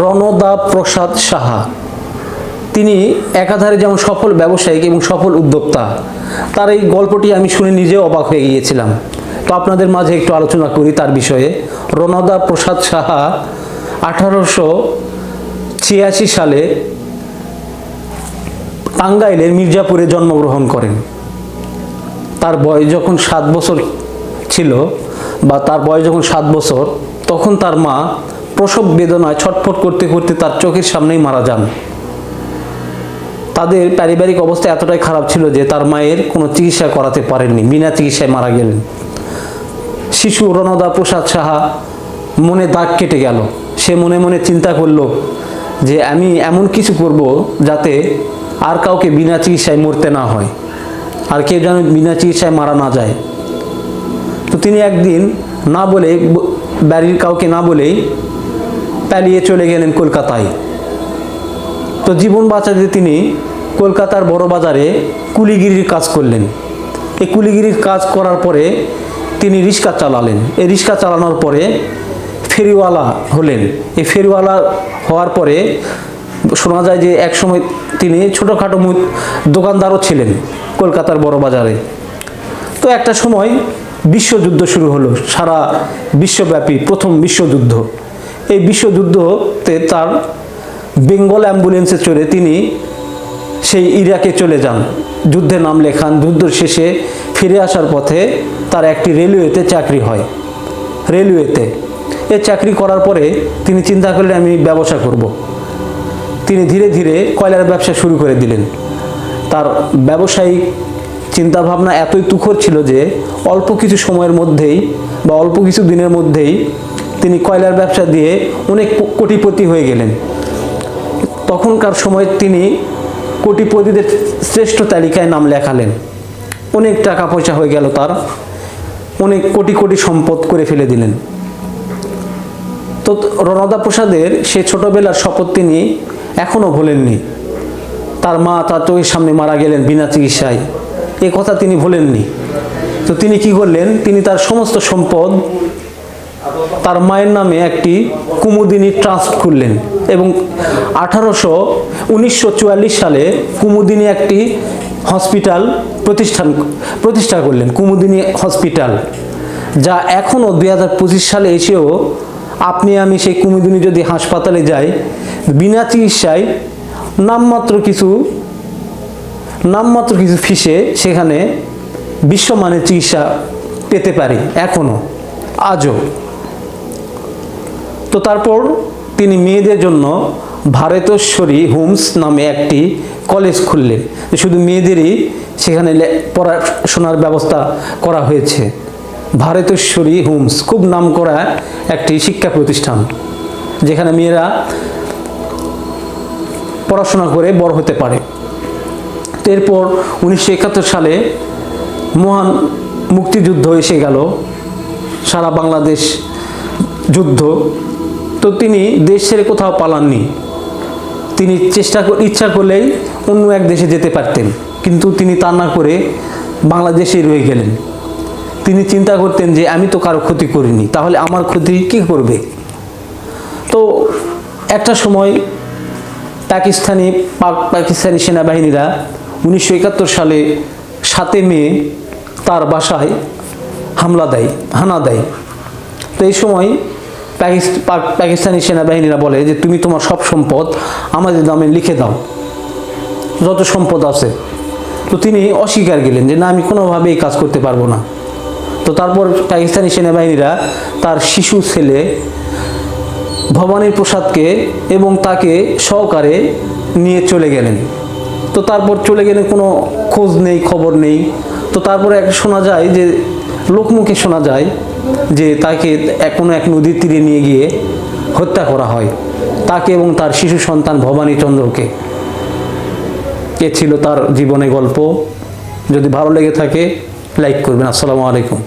রণদা প্রসাদ সাহা। তিনি একাধারে যেমন সফল ব্যবসায়িক এবং সফল উদ্যোক্তা, তার এই গল্পটি আমি শুনে নিজেও অবাক হয়ে গিয়েছিলাম। তো আপনাদের মাঝে একটু আলোচনা করি তার বিষয়ে। রণদা প্রসাদ সাহা আঠারোশো ছিয়াশি সালে টাঙ্গাইলের মির্জাপুরে জন্মগ্রহণ করেন। তার বয়স যখন সাত বছর ছিল বা তার বয়স যখন সাত বছর, তখন তার মা প্রসব বেদনায় ছটফট করতে করতে তার চোখের সামনেই মারা যান। তাদের পারিবারিক অবস্থা এতটাই খারাপ ছিল যে তার মায়ের কোনো চিকিৎসা করাতে পারেননি, বিনা চিকিৎসায় মারা গেলেন। শিশু রণদা প্রসাদ সাহা মনে দাগ কেটে গেল। সে মনে মনে চিন্তা করল যে আমি এমন কিছু করব যাতে আর কাউকে বিনা চিকিৎসায় মরতে না হয়, আর কেউ যেন বিনা চিকিৎসায় মারা না যায়। তো তিনি একদিন না বলে বাড়ির কাউকে না বলেই পালিয়ে চলে গেলেন কলকাতায়। তো জীবন বাঁচাতে তিনি কলকাতার বড় বাজারে কুলিগিরির কাজ করলেন। এই কুলিগিরির কাজ করার পরে তিনি রিক্সা চালালেন। এই রিক্সা চালানোর পরে ফেরিওয়ালা হলেন। এই ফেরিওয়ালা হওয়ার পরে শোনা যায় যে একসময় তিনি ছোটোখাটো দোকানদারও ছিলেন কলকাতার বড় বাজারে। তো একটা সময় বিশ্বযুদ্ধ শুরু হলো, সারা বিশ্বব্যাপী প্রথম বিশ্বযুদ্ধ। এই বিশ্বযুদ্ধতে তার বেঙ্গল অ্যাম্বুলেন্সে চড়ে তিনি সেই ইরাকে চলে যান। যুদ্ধে নাম লেখান। যুদ্ধ শেষে ফিরে আসার পথে তার একটি রেলওয়েতে চাকরি হয়। রেলওয়েতে। এ চাকরি করার পরে তিনি চিন্তা করলেন, আমি ব্যবসা করব। তিনি ধীরে ধীরে কয়লার ব্যবসা শুরু করে দিলেন। তার ব্যবসায়িক চিন্তাভাবনা এতই তুখর ছিল যে অল্প কিছু সময়ের মধ্যেই বা অল্প কিছু দিনের মধ্যেই তিনি কয়লার ব্যবসা দিয়ে অনেক কোটিপতি হয়ে গেলেন। তখনকার সময় তিনি কোটিপতিদের শ্রেষ্ঠ তালিকায় নাম লেখালেন। অনেক টাকা পয়সা হয়ে গেল তার। অনেক কোটি কোটি সম্পদ করে ফেলে দিলেন। তো রণদা প্রসাদের সে ছোটবেলার শপথ তিনি এখনও ভোলেননি। তার মা তার চোখের সামনে মারা গেলেন বিনা চিকিৎসায়। এ কথা তিনি ভোলেননি। তো তিনি কি করলেন? তিনি তার সমস্ত সম্পদ তার মায়ের নামে একটি কুমুদিনী ট্রাস্ট খুললেন এবং আঠারোশো উনিশশো সালে কুমুদিনী একটি হসপিটাল প্রতিষ্ঠান প্রতিষ্ঠা করলেন, কুমুদিনী হসপিটাল, যা এখনও দুই হাজার পঁচিশ সালে এসেও আপনি আমি সেই কুমুদিনী যদি হাসপাতালে যাই, বিনা চিকিৎসায় নামমাত্র কিছু নামমাত্র কিছু ফিসে সেখানে বিশ্বমানের চিকিৎসা পেতে পারি, এখনও, আজও। তো তারপর তিনি মেয়েদের জন্য ভারতেশ্বরী হোমস নামে একটি কলেজ খুললেন। শুধু মেয়েদেরই সেখানে পড়াশোনার ব্যবস্থা করা হয়েছে। ভারতেশ্বরী হোমস খুব নাম করা একটি শিক্ষা প্রতিষ্ঠান, যেখানে মেয়েরা পড়াশোনা করে বড় হতে পারে। এরপর উনিশশো একাত্তর সালে মহান মুক্তিযুদ্ধ এসে গেল। সারা বাংলাদেশ যুদ্ধ তো তিনি দেশ ছেড়ে কোথাও পালাননি। তিনি চেষ্টা ইচ্ছা করলেই অন্য এক দেশে যেতে পারতেন। কিন্তু তিনি তা না করে বাংলাদেশেই রয়ে গেলেন। তিনি চিন্তা করতেন যে, আমি তো কারও ক্ষতি করিনি, তাহলে আমার ক্ষতি কে করবে? তো একটা সময় পাকিস্তানি পাক পাকিস্তানি সেনাবাহিনীরা উনিশশো একাত্তর সালে সাতে মে তার বাসায় হামলা দেয়, হানা দেয়। তো এই সময় পাকিস্তানি সেনাবাহিনীরা বলে যে, তুমি তোমার সব সম্পদ আমাদের নামে লিখে দাও। যত সম্পদ আছে। তো তিনি অস্বীকার গেলেন যে, না, আমি কোনোভাবে এই কাজ করতে পারব না। তো তারপর পাকিস্তানি সেনাবাহিনীরা তার শিশু ছেলে ভবানী প্রসাদকে এবং তাকে সহকারে নিয়ে চলে গেলেন। তো তারপর চলে গেলেন কোনো খোঁজ নেই, খবর নেই। তো তারপরে এক শোনা যায় যে, লোকমুখে শোনা যায় যে তাকে কোনো এক নদীর তীরে নিয়ে গিয়ে হত্যা করা হয়। তাকে এবং তার শিশু সন্তান ভবানী চন্দ্রকে এ ছিল তার জীবনে গল্প। যদি ভালো লেগে থাকে লাইক করবেন। আসসালামু আলাইকুম।